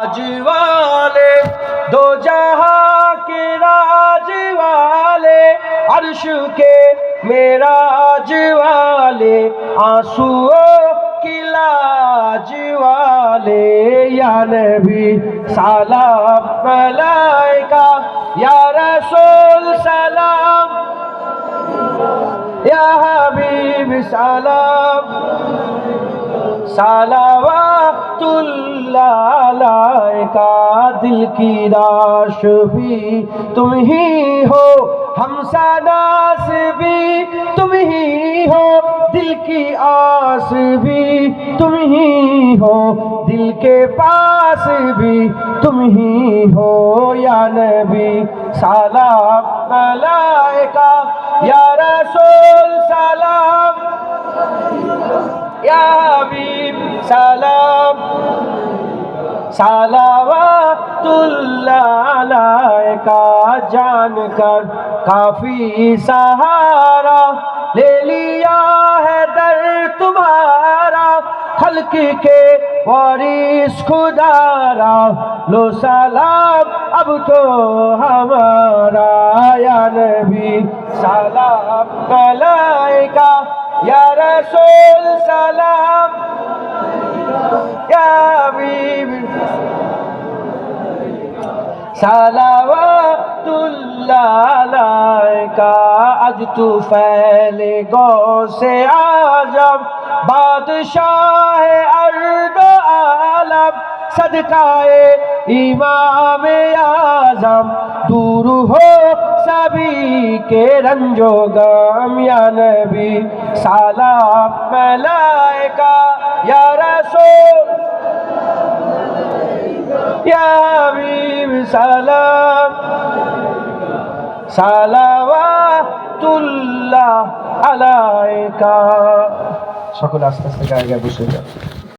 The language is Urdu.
راج والے، دو جہاں کے راج والے، عرش کے میرا آج والے آنسو کی لاج والے، یا نبی سلام ملائکہ یا رسول سلام، یا حبیب سلام۔ سلاوات اللہ کا دل کی راش بھی تم ہی ہو، ہم ساداس بھی تم ہی ہو، دل کی آس بھی تم ہی ہو، دل کے پاس بھی تم ہی ہو، یا نبی سلام ملائکہ یا رسول سلام صلوات اللہ علیہ کا جان کر کافی سہارا لے لیا ہے در تمہارا، خلق کے وارث خدارا۔ لو سلام، اب تو ہمارا یا نبی۔ سلام ملائکہ یا رسول، سلام۔ سلاوات اللہ کا اج تو فیل گو سے آجب بادشاہ ارد عالم، صدقہ امام اعظم، دور ہو سبھی کے رنج و غم، یا نبی، سلام ملائکہ، یا رسول، یا بھی সালাম। সালাওয়াতুল্লাহ আলাইকা। সকলে আস্তে আস্তে গায়ে গায়ে বসে যাও।